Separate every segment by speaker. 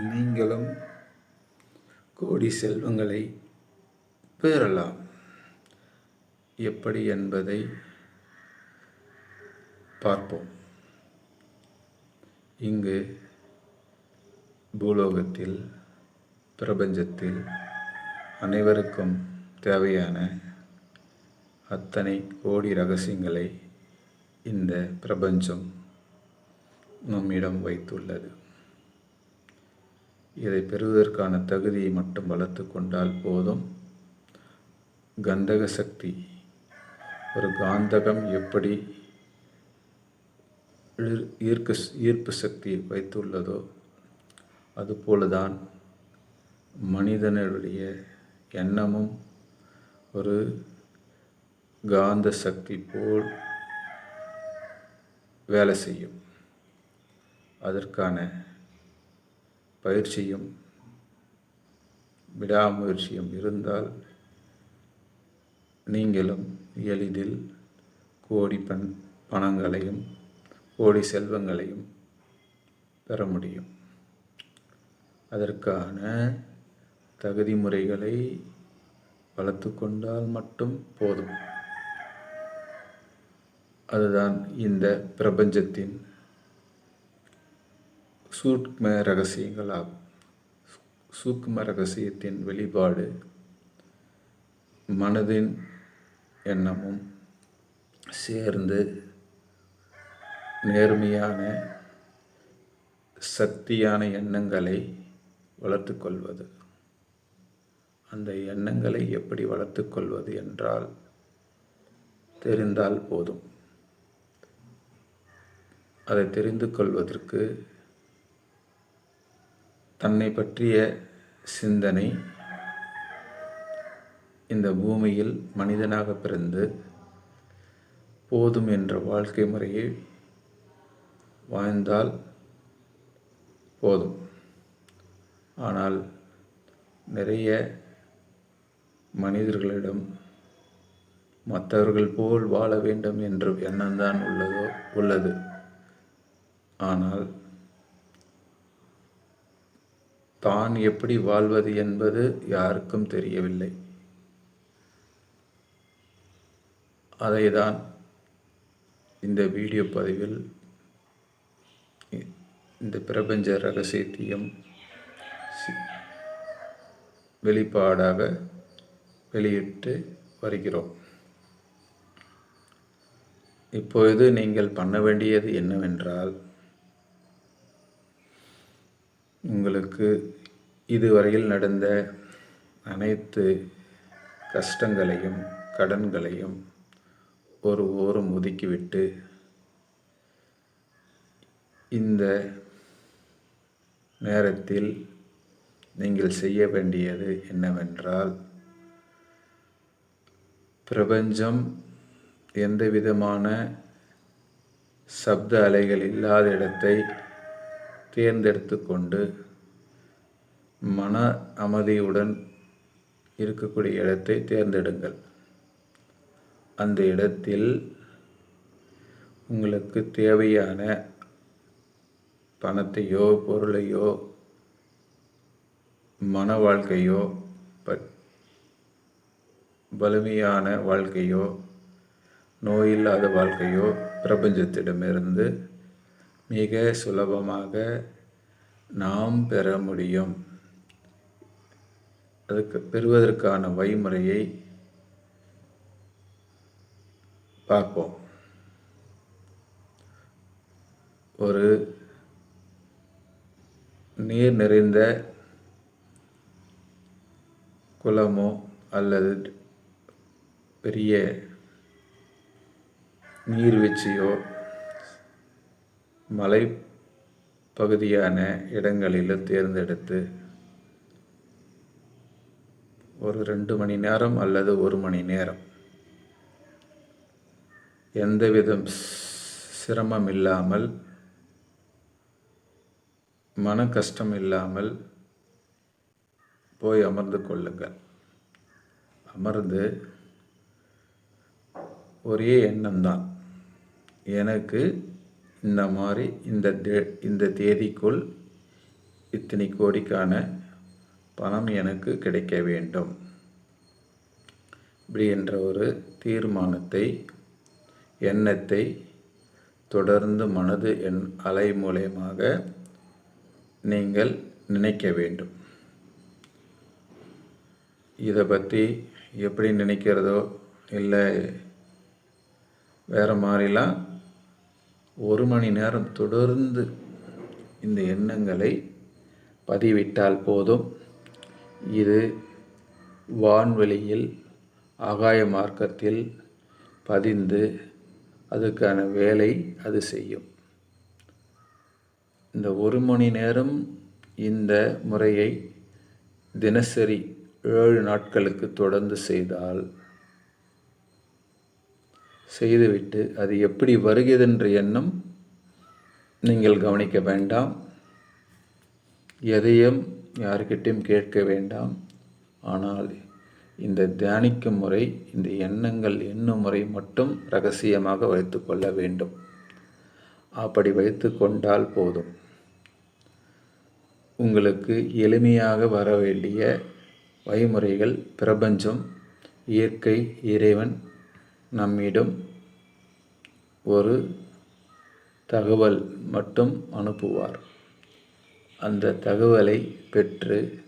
Speaker 1: நீங்களும் கோடி செல்வங்களை பெறலாம். எப்படி என்பதை பார்ப்போம். இங்கு பூலோகத்தில் பிரபஞ்சத்தில் அனைவருக்கும் தேவையான அத்தனை கோடி ரகசியங்களை இந்த பிரபஞ்சம் நம்மிடம் வைத்துள்ளது. இதை பெறுவதற்கான தகுதியை மட்டும் வளர்த்து கொண்டால் போதும். கந்தக சக்தி. ஒரு காந்தகம் எப்படி ஈர்க்கு ஈர்ப்பு சக்தியை வைத்துள்ளதோ அதுபோலதான் மனிதனுடைய எண்ணமும் ஒரு காந்த சக்தி போல் வேலை செய்யும். அதற்கான பயிற்சியும் விடாமுயற்சியும் இருந்தால் நீங்களும் எளிதில் கோடி பண் பணங்களையும் கோடி செல்வங்களையும் பெற முடியும். அதற்கான தகுதி முறைகளை வளர்த்து கொண்டால் மட்டும் போதும். அதுதான் இந்த பிரபஞ்சத்தின் சூக்ம ரகசியங்கள் ஆகும் சூக்ம ரகசியத்தின் வெளிப்பாடு மனதின் எண்ணமும் சேர்ந்து நேர்மையான சக்தியான எண்ணங்களை வளர்த்து கொள்வது. அந்த எண்ணங்களை எப்படி வளர்த்து கொள்வது என்றால் தெரிந்தால் போதும். அதை தெரிந்து கொள்வதற்கு தன்னை பற்றிய சிந்தனை இந்த பூமியில் மனிதனாக பிறந்து போதும் என்ற வாழ்க்கை முறையை வாழ்ந்தால் போதும். ஆனால் நிறைய மனிதர்களிடம் மற்றவர்கள் போல் வாழ வேண்டும் என்ற எண்ணம்தான் உள்ளதோ உள்ளது. ஆனால் தான் எப்படி வாழ்வது என்பது யாருக்கும் தெரியவில்லை. அதைதான் இந்த வீடியோ பதிவில் இ- இந்த பிரபஞ்ச ரகசியத்தையும் வெளிப்பாடாக வெளியிட்டு வருகிறோம். இப்பொழுது நீங்கள் பண்ண வேண்டியது என்னவென்றால் உங்களுக்கு இதுவரையில் நடந்த அனைத்து கஷ்டங்களையும் கடன்களையும் ஒரு ஓரம் ஒதுக்கிவிட்டு இந்த நேரத்தில் நீங்கள் செய்ய வேண்டியது என்னவென்றால் பிரபஞ்சம் எந்த விதமான சப்த அலைகள் இல்லாத இடத்தை தேர்ந்தெடுத்து கொண்டு மன அமைதியுடன் இருக்கக்கூடிய இடத்தை தேர்ந்தெடுங்கள். அந்த இடத்தில் உங்களுக்கு தேவையான பணத்தையோ பொருளையோ மன வாழ்க்கையோ ப- வலிமையான வாழ்க்கையோ நோயில்லாத வாழ்க்கையோ பிரபஞ்சத்திடமிருந்து மிக சுலபமாக நாம் பெற முடியும். அதுக்கு பெறுவதற்கான வழிமுறையை பார்ப்போம். ஒரு நீர் நிறைந்த குளமோ அல்லது பெரிய நீர்வீழ்ச்சியோ மலை பகுதியான இடங்களில் தேர்ந்தெடுத்து ஒரு ரெண்டு மணி நேரம் அல்லது ஒரு மணி நேரம். எந்தவிதம் சிரமம் இல்லாமல் மன கஷ்டம் இல்லாமல் போய் அமர்ந்து கொள்ளுங்கள். அமர்ந்து ஒரே எண்ணம்தான். எனக்கு இந்த மாதிரி இந்த டே இந்த தேதிக்குள் இத்தனை கோடிக்கான பணம் எனக்கு கிடைக்க வேண்டும். இப்படி என்ற ஒரு தீர்மானத்தை எண்ணத்தை தொடர்ந்து மனது என் அலை மூலயமாக நீங்கள் நினைக்க வேண்டும். இதை பற்றி எப்படி நினைக்கிறதோ இல்லை வேறு மாதிரிலாம் ஒரு மணி நேரம் தொடர்ந்து இந்த எண்ணங்களை பதிவிட்டால் போதும். இது வான்வெளியில் ஆகாய மார்க்கத்தில் பதிந்து அதுக்கான வேலை அது செய்யும். இந்த ஒரு மணி நேரம் இந்த முறையை தினசரி ஏழு நாட்களுக்கு தொடர்ந்து செய்தால் செய்துவிட்டு அது எப்படி வருகிறதென்ற எண்ணம் நீங்கள் கவனிக்க வேண்டாம். எதையும் யாருக்கிட்டையும் கேட்க வேண்டாம். ஆனால் இந்த தியானிக்கும் முறை இந்த எண்ணங்கள் எண்ணும் முறை மட்டும் ரகசியமாக வைத்து கொள்ள வேண்டும். அப்படி வைத்து கொண்டால் போதும். உங்களுக்கு எளிமையாக வர வேண்டிய வழிமுறைகள் பிரபஞ்சம் இயற்கை இறைவன் நம்மிடம் ஒரு தகவல் மட்டும் அனுப்புவார். அந்த தகவலை பெற்று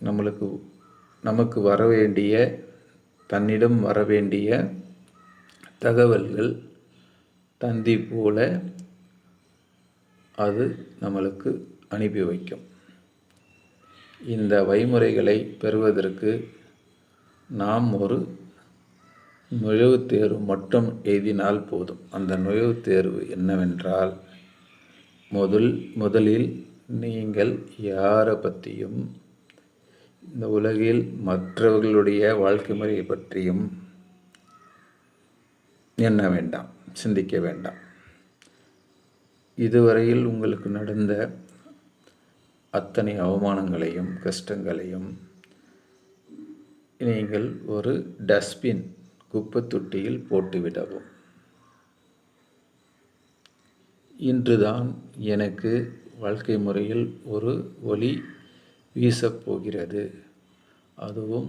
Speaker 1: நம்மளுக்கு நமக்கு வர வேண்டிய தன்னிடம் வர வேண்டிய தகவல்கள் தந்தி போல அது நம்மளுக்கு அனுப்பி வைக்கும். இந்த வழிமுறைகளை பெறுவதற்கு நாம் ஒரு நுழைவுத் தேர்வு மட்டும் எழுதினால் போதும். அந்த நுழைவுத் தேர்வு என்னவென்றால் முதல் முதலில் நீங்கள் யாரை பற்றியும் இந்த உலகில் மற்றவர்களுடைய வாழ்க்கை முறையை பற்றியும் எண்ண வேண்டாம் சிந்திக்க வேண்டாம். இதுவரையில் உங்களுக்கு நடந்த அத்தனை அவமானங்களையும் கஷ்டங்களையும் நீங்கள் ஒரு டஸ்ட்பின் குப்பை தொட்டியில் போட்டுவிடவும். இன்றுதான் எனக்கு வாழ்க்கை முறையில் ஒரு ஒளி வீசப்போகிறது அதுவும்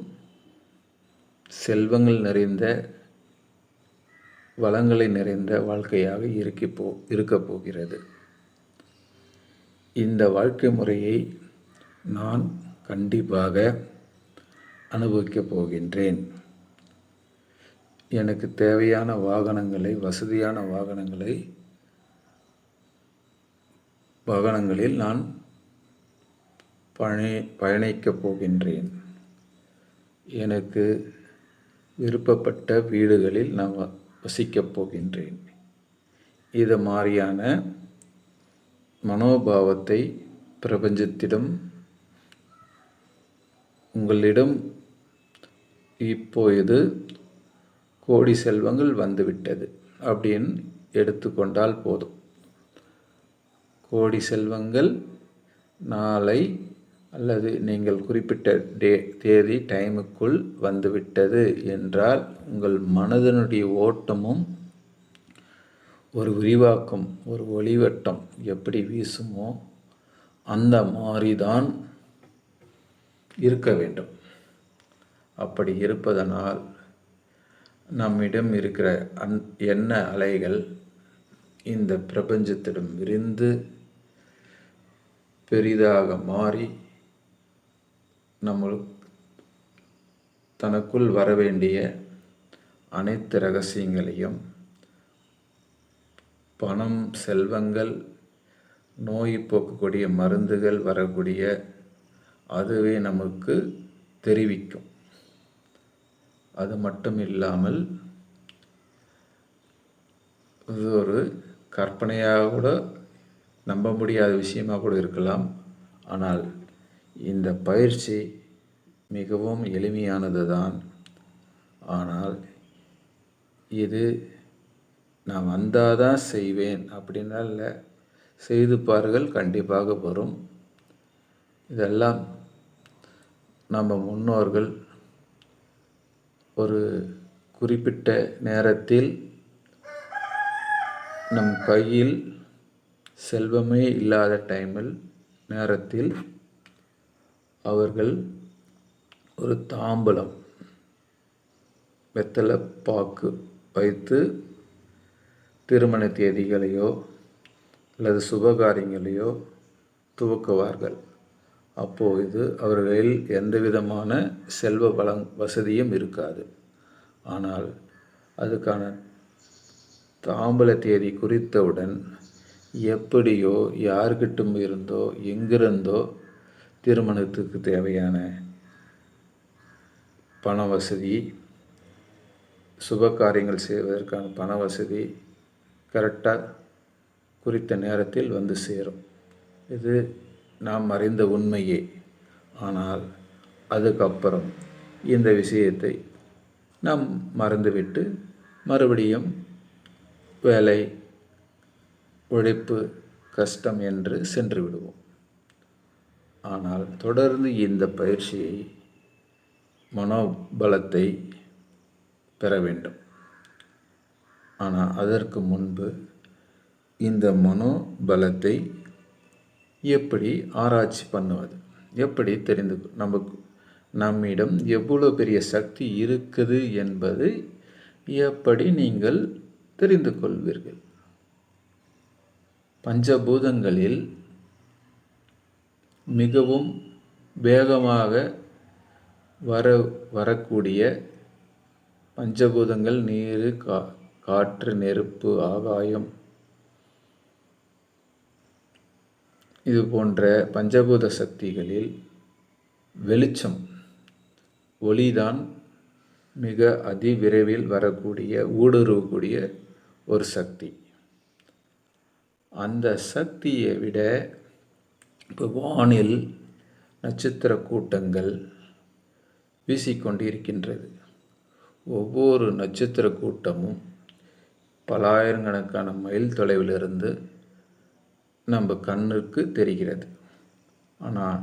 Speaker 1: செல்வங்கள் நிறைந்த வளங்களை நிறைந்த வாழ்க்கையாக இருக்க போ இருக்கப் போகிறது. இந்த வாழ்க்கை முறையை நான் கண்டிப்பாக அனுபவிக்கப் போகின்றேன். எனக்கு தேவையான வாகனங்களை வசதியான வாகனங்களை வாகனங்களில் நான் பயணி பயணிக்கப் போகின்றேன். எனக்கு விருப்பப்பட்ட வீடுகளில் நான் வசிக்கப் போகின்றேன். இது மாதிரியான மனோபாவத்தை பிரபஞ்சத்திடம் உங்களிடம் இப்போது கோடி செல்வங்கள் வந்துவிட்டது அப்படின்னு எடுத்துக்கொண்டால் போதும். கோடி செல்வங்கள் நாளை அல்லது நீங்கள் குறிப்பிட்ட டே தேதி டைமுக்குள் வந்துவிட்டது என்றால் உங்கள் மனதனுடைய ஓட்டமும் ஒரு விரிவாக்கம் ஒரு ஒளிவட்டம் எப்படி வீசுமோ அந்த மாதிரி தான் இருக்க வேண்டும். அப்படி இருப்பதனால் நம்மிடம் இருக்கிற அந் எண்ண அலைகள் இந்த பிரபஞ்சத்திடம் விரிந்து பெரிதாக மாறி நம்மளுக்கு தனக்குள் வர வேண்டிய அனைத்து ரகசியங்களையும் பணம் செல்வங்கள் நோய் போக்கக்கூடிய மருந்துகள் வரக்கூடிய அதுவே நமக்கு தெரிவிக்கும். அது மட்டும் இல்லாமல் இது ஒரு கற்பனையாக கூட நம்ப முடியாத விஷயமாக கூட இருக்கலாம். ஆனால் இந்த பயிற்சி மிகவும் எளிமையானது தான் ஆனால் இது நான் வந்தால் தான் செய்வேன் அப்படின்னா இல்லை. செய்து பாருங்கள் கண்டிப்பாக வரும். இதெல்லாம் நம்ம முன்னோர்கள் ஒரு குறிப்பிட்ட நேரத்தில் நம் கையில் செல்வமே இல்லாத டைமில் நேரத்தில் அவர்கள் ஒரு தாம்பலம் வெத்தலை பாக்கு வைத்து திருமண தேதிகளையோ அல்லது சுபகாரியங்களையோ துவக்குவார்கள். அப்பொழுது அவர்களில் எந்த விதமான செல்வ வளம் வசதியும் இருக்காது. ஆனால் அதுக்கான தாம்பல தேதி குறித்தவுடன் எப்படியோ யார்கிட்டும் இருந்தோ எங்கிருந்தோ திருமணத்துக்கு தேவையான பண வசதி சுப காரியங்கள் செய்வதற்கான பண வசதி கரெக்டாக குறித்த நேரத்தில் வந்து சேரும். இது நாம் அறிந்த உண்மையே. ஆனால் அதுக்கப்புறம் இந்த விஷயத்தை நாம் மறந்துவிட்டு மறுபடியும் வேலை உழைப்பு கஷ்டம் என்று சென்று விடுவோம். ஆனால் தொடர்ந்து இந்த பயிற்சியை மனோபலத்தை பெற வேண்டும். ஆனால் அதற்கு முன்பு இந்த மனோபலத்தை எப்படி ஆராய்ச்சி பண்ணுவது? எப்படி தெரிந்து நமக்கு நம்மிடம் எவ்வளோ பெரிய சக்தி இருக்குது என்பது எப்படி நீங்கள் தெரிந்து கொள்வீர்கள்? பஞ்சபூதங்களில் மிகவும் வேகமாக வர வரக்கூடிய பஞ்சபூதங்கள் நீர் கா காற்று நெருப்பு ஆகாயம் இது போன்ற பஞ்சபூத சக்திகளில் வெளிச்சம் ஒளிதான் மிக அதிவிரைவில் வரக்கூடிய ஊடுருவக்கூடிய ஒரு சக்தி. அந்த சக்தியை விட இப்போ வானில் நட்சத்திர கூட்டங்கள் வீசிக்கொண்டிருக்கின்றது. ஒவ்வொரு நட்சத்திர கூட்டமும் பல ஆயிரக்கணக்கான மைல் தொலைவிலிருந்து நம்ம கண்ணுக்கு தெரிகிறது. ஆனால்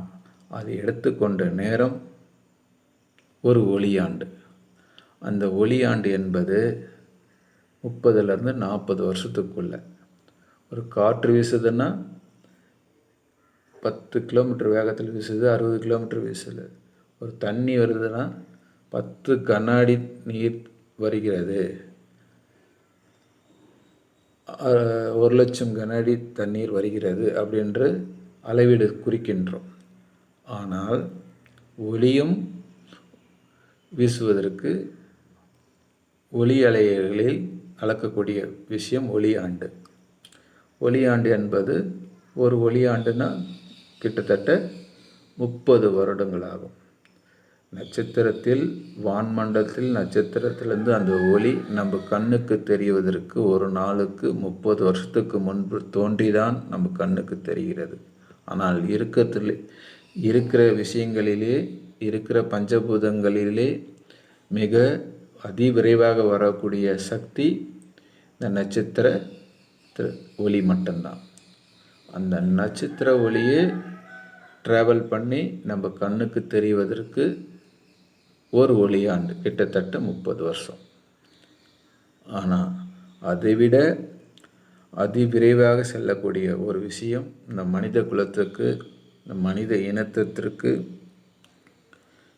Speaker 1: அது எடுத்துக்கொண்ட நேரம் ஒரு ஒளியாண்டு. அந்த ஒளியாண்டு என்பது முப்பதுலேருந்து நாற்பது வருஷத்துக்குள்ள. ஒரு காற்று வீசுதுன்னா பத்து கிலோமீட்டர் வேகத்தில் வீசுது அறுபது கிலோமீட்டர் வீசுது. ஒரு தண்ணி வருதுன்னா பத்து கண்ணாடி நீர் வருகிறது. ஒரு லட்சம் கனஅடி தண்ணீர் வருகிறது அப்படின்று அளவீடு குறிக்கின்றோம். ஆனால் ஒளியும் வீசுவதற்கு ஒளி அலைகளில் அளக்கக்கூடிய விஷயம் ஒளியாண்டு. ஒளியாண்டு என்பது ஒரு ஒளியாண்டுனா கிட்டத்தட்ட முப்பது வருடங்கள் ஆகும் நட்சத்திரத்தில் வான்மண்டலத்தில் நட்சத்திரத்திலிருந்து அந்த ஒளி நம்ம கண்ணுக்கு தெரிவதற்கு ஒரு நாளுக்கு முப்பது வருஷத்துக்கு முன்பு தோன்றிதான் நம்ம கண்ணுக்கு தெரிகிறது. ஆனால் இருக்கத்தில் இருக்கிற விஷயங்களிலே இருக்கிற பஞ்சபூதங்களிலே மிக அதிவிரைவாக வரக்கூடிய சக்தி இந்த நட்சத்திர ஒளி மட்டும்தான். அந்த நட்சத்திர ஒளியே ட்ராவல் பண்ணி நம்ம கண்ணுக்கு தெரிவதற்கு ஒரு ஒளியாண்டு கிட்டத்தட்ட முப்பது வருஷம். ஆனால் அதைவிட அதிவிரைவாக செல்லக்கூடிய ஒரு விஷயம் இந்த மனித குலத்துக்கு இந்த மனித இனத்திற்கு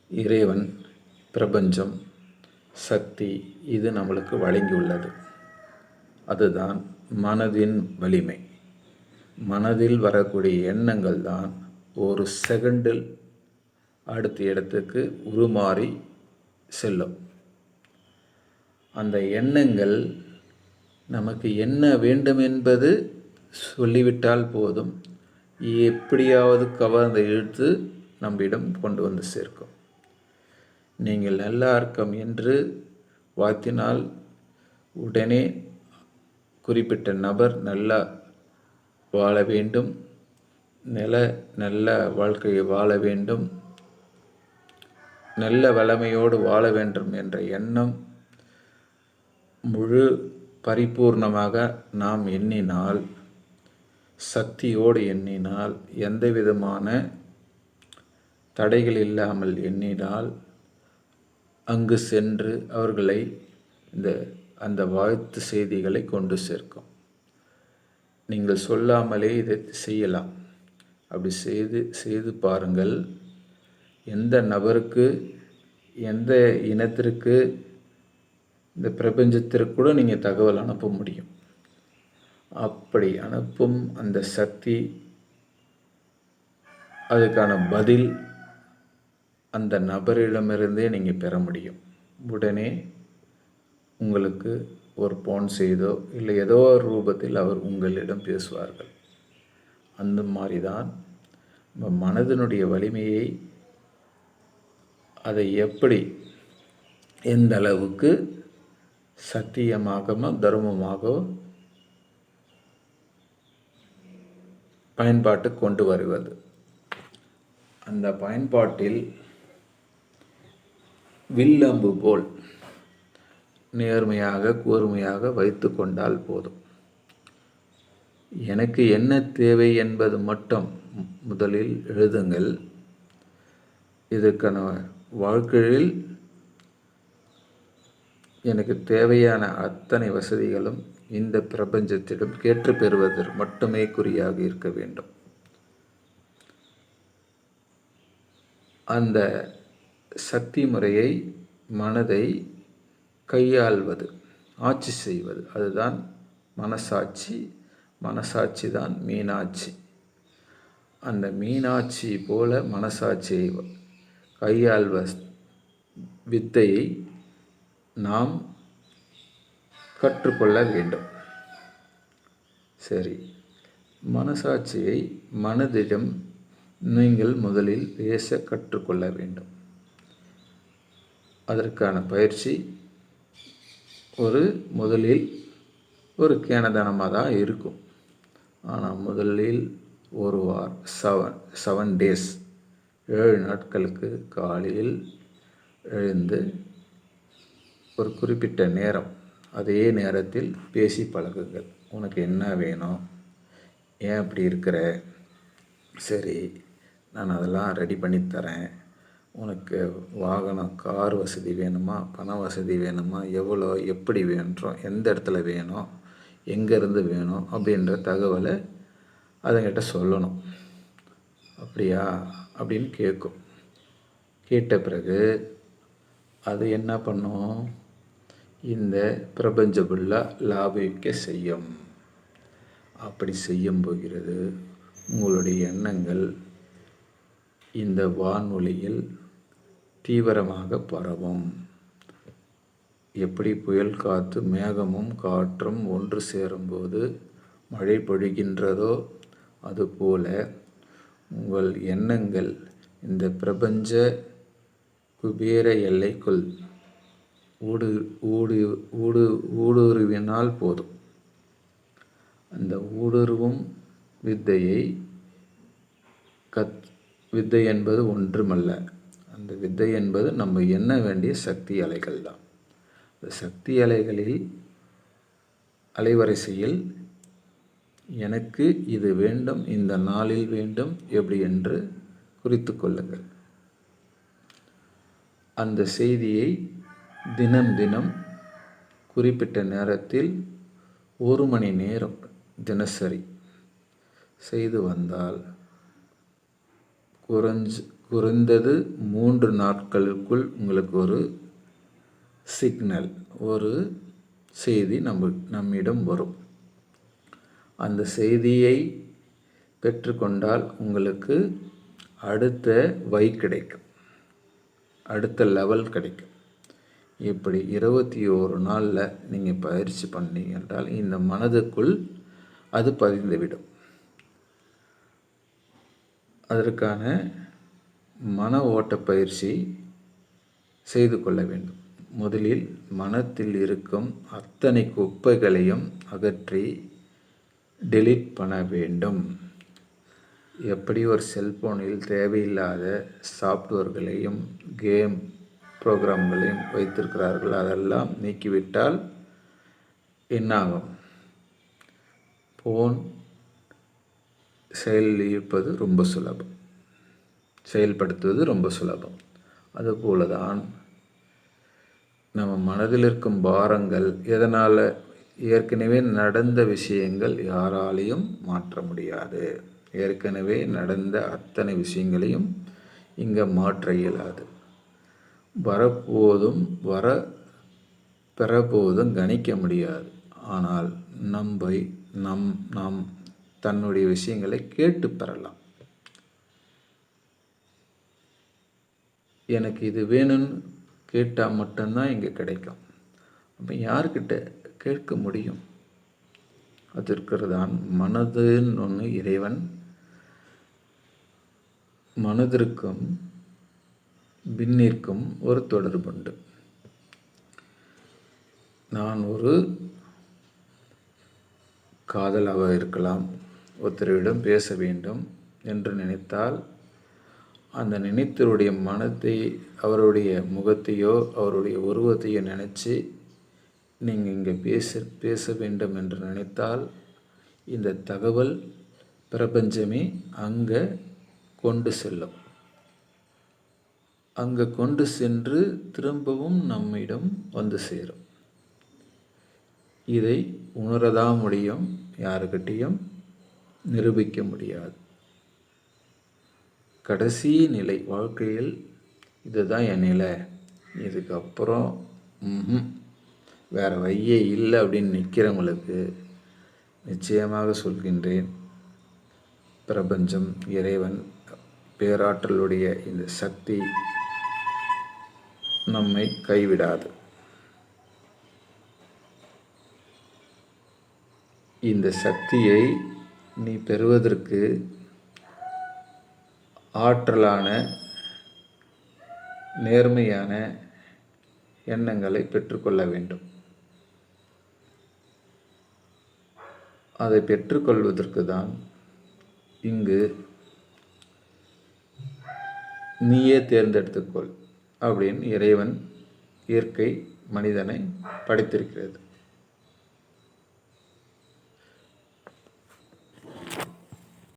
Speaker 1: இறைவன் பிரபஞ்சம் சக்தி இது நம்மளுக்கு வழங்கியுள்ளது. அதுதான் மனதின் வலிமை. மனதில் வரக்கூடிய எண்ணங்கள் தான் ஒரு செகண்டில் அடுத்த இடத்துக்கு உருமாறி செல்லும். அந்த எண்ணங்கள் நமக்கு என்ன வேண்டும் என்பது சொல்லிவிட்டால் போதும். எப்படியாவது கவர்ந்து இழுத்து நம்மிடம் கொண்டு வந்து சேர்க்கும். நீங்கள் நல்லா இருக்கும் என்று வாழ்த்தினால் உடனே குறிப்பிட்ட நபர் நல்லா வாழ வேண்டும். நில நல்ல வாழ்க்கையை வாழ வேண்டும். நல்ல வளமையோடு வாழ வேண்டும் என்ற எண்ணம் முழு பரிபூர்ணமாக நாம் எண்ணினால் சக்தியோடு எண்ணினால் எந்த விதமான தடைகள் இல்லாமல் எண்ணினால் அங்கு சென்று அவர்களை இந்த அந்த வாழ்த்து செய்திகளை கொண்டு சேர்க்கும். நீங்கள் சொல்லாமலே இதை செய்யலாம். அப்படி செய்து செய்து பாருங்கள். எந்த நபருக்கு எந்த இனத்திற்கு இந்த பிரபஞ்சத்திற்கு கூட நீங்கள் தகவல் அனுப்ப முடியும். அப்படி அனுப்பும் அந்த சக்தி அதுக்கான பதில் அந்த நபரிடமிருந்தே நீங்கள் பெற முடியும். உடனே உங்களுக்கு ஒரு போன் செய்தோ இல்லை ஏதோ ஒரு ரூபத்தில் அவர் உங்களிடம் பேசுவார்கள். அந்த மாதிரி தான் நம்ம மனதினுடைய வலிமையை அதை எப்படி எந்த அளவுக்கு சத்தியமாகவோ தர்மமாகவோ பயன்பாட்டு கொண்டு வருவது அந்த பயன்பாட்டில் வில்லம்பு போல் நேர்மையாக கூர்மையாக வைத்து கொண்டால் போதும். எனக்கு என்ன தேவை என்பது மட்டும் முதலில் எழுதுங்கள். இதற்கான வாழ்க்கையில் எனக்கு தேவையான அத்தனை வசதிகளும் இந்த பிரபஞ்சத்திடம் கேட்டு பெறுவதற்கு மட்டுமே குறியாக இருக்க வேண்டும். அந்த சக்தி முறையை மனதை கையாள்வது ஆட்சி செய்வது அதுதான் மனசாட்சி. மனசாட்சி தான் மீனாட்சி. அந்த மீனாட்சி போல மனசாட்சியை கையாள்வ வித்தையை நாம் கற்றுக்கொள்ள வேண்டும். சரி. மனசாட்சியை மனதிடம் நீங்கள் முதலில் பேச கற்றுக்கொள்ள வேண்டும். அதற்கான பயிற்சி ஒரு முதலில் ஒரு கேனதனமாக தான் இருக்கும். ஆனால் முதலில் ஒரு வார் செவன் செவன் டேஸ் ஏழு நாட்களுக்கு காலையில் எழுந்து ஒரு குறிப்பிட்ட நேரம் அதே நேரத்தில் பேசி பழகுங்கள். உனக்கு என்ன வேணும்? ஏன் அப்படி இருக்கிற? சரி நான் அதெல்லாம் ரெடி பண்ணி தரேன். உனக்கு வாகனம் கார் வசதி வேணுமா? பண வசதி வேணுமா? எவ்வளோ? எப்படி வேணும்? எந்த இடத்துல வேணும்? எங்கேருந்து வேணும்? அப்படின்ற தகவலை அதுங்கிட்ட சொல்லணும். அப்படியா? அப்படின்னு கேட்கும் கேட்ட பிறகு அது என்ன பண்ணும்? இந்த பிரபஞ்ச ஃபுல்லாக லாபிக்க செய்யும். அப்படி செய்யும் போகிறது உங்களுடைய எண்ணங்கள் இந்த வானொலியில் தீவிரமாக பரவும். எப்படி புயல் காற்று மேகமும் காற்றும் ஒன்று சேரும்போது மழை பொழிகின்றதோ அதுபோல உங்கள் எண்ணங்கள் இந்த பிரபஞ்ச குபேர எல்லைக்குள் ஊடு ஊடு ஊடு ஊடுருவினால் போதும். அந்த ஊடுருவும் வித்தையை கத் வித்தை என்பது ஒன்றுமல்ல. அந்த வித்தை என்பது நம்ம எண்ண வேண்டிய சக்தி அலைகள் தான் இந்த சக்தி அலைகளில் அலைவரிசையில் எனக்கு இது வேண்டும் இந்த நாளில் வேண்டும் எப்படி என்று குறித்து கொள்ளுங்கள். அந்த செய்தியை தினம் தினம் குறிப்பிட்ட நேரத்தில் ஒரு மணி நேரம் தினசரி செய்து வந்தால் குறைஞ்சு குறைந்தது மூன்று நாட்களுக்குள் உங்களுக்கு ஒரு சிக்னல் ஒரு செய்தி நம்ம நம்மிடம் வரும். அந்த செய்தியை பெற்றுக்கொண்டால் உங்களுக்கு அடுத்த வை கிடைக்கும். அடுத்த லெவல் கிடைக்கும். இப்படி இருபத்தி ஓரு நாளில் நீங்கள் பயிற்சி பண்ணீங்க என்றால் இந்த மனதுக்குள் அது பதிந்துவிடும். அதற்கான மன ஓட்ட பயிற்சி செய்து கொள்ள வேண்டும். முதலில் மனத்தில் இருக்கும் அத்தனை குப்பைகளையும் அகற்றி டெலிட் பண்ண வேண்டும். எப்படி ஒரு செல்ஃபோனில் தேவையில்லாத சாஃப்ட்வேர்களையும் கேம் ப்ரோக்ராம்களையும் வைத்திருக்கிறார்கள் அதெல்லாம் நீக்கிவிட்டால் என்னாகும்? ஃபோன் செயலில் இருப்பது ரொம்ப சுலபம். செயல்படுத்துவது ரொம்ப சுலபம். அதுபோல தான் நம்ம மனதில் இருக்கும் பாரங்கள் எதனால் ஏற்கனவே நடந்த விஷயங்கள் யாராலையும் மாற்ற முடியாது. ஏற்கனவே நடந்த அத்தனை விஷயங்களையும் இங்கே மாற்ற இயலாது. வரப்போதும் வர பெறப்போதும் கணிக்க முடியாது. ஆனால் நம்பை நம் நாம் தன்னுடைய விஷயங்களை கேட்டு பெறலாம். எனக்கு இது வேணும்னு கேட்டால் மட்டும்தான் இங்கே கிடைக்கும். அப்போ யார்கிட்ட கேட்க முடியும். அதற்குதான் மனதுன்னு ஒன்று இறைவன் மனதிற்கும் பின்னிற்கும் ஒரு தொடர்புண்டு. நான் ஒரு காதலாக இருக்கலாம் ஒருத்தரிடம் பேச வேண்டும் என்று நினைத்தால் அந்த நினைத்தருடைய மனத்தை அவருடைய முகத்தையோ அவருடைய உருவத்தையோ நினச்சி நீங்கள் இங்கே பேச பேச வேண்டும் என்று நினைத்தால் இந்த தகவல் பிரபஞ்சமே அங்கே கொண்டு செல்லும். அங்கே கொண்டு சென்று திரும்பவும் நம்மிடம் வந்து சேரும். இதை உணரதான் முடியும்? யாருக்கிட்டேயும் நிரூபிக்க முடியாது. கடைசி நிலை வாழ்க்கையில் இதுதான் என் நிலை. இதுக்கப்புறம் வேறு வையே இல்லை அப்படின்னு நிற்கிறவங்களுக்கு நிச்சயமாக சொல்கின்றேன். பிரபஞ்சம் இறைவன் பேராற்றலுடைய இந்த சக்தி நம்மை கைவிடாது. இந்த சக்தியை நீ பெறுவதற்கு ஆற்றலான நேர்மையான எண்ணங்களை பெற்றுக்கொள்ள வேண்டும். அதை பெற்றுக்கொள்வதற்கு தான் இங்கு நீயே தேர்ந்தெடுத்துக்கொள் அப்படின்னு இறைவன் இயற்கை மனிதனை படைத்திருக்கிறது.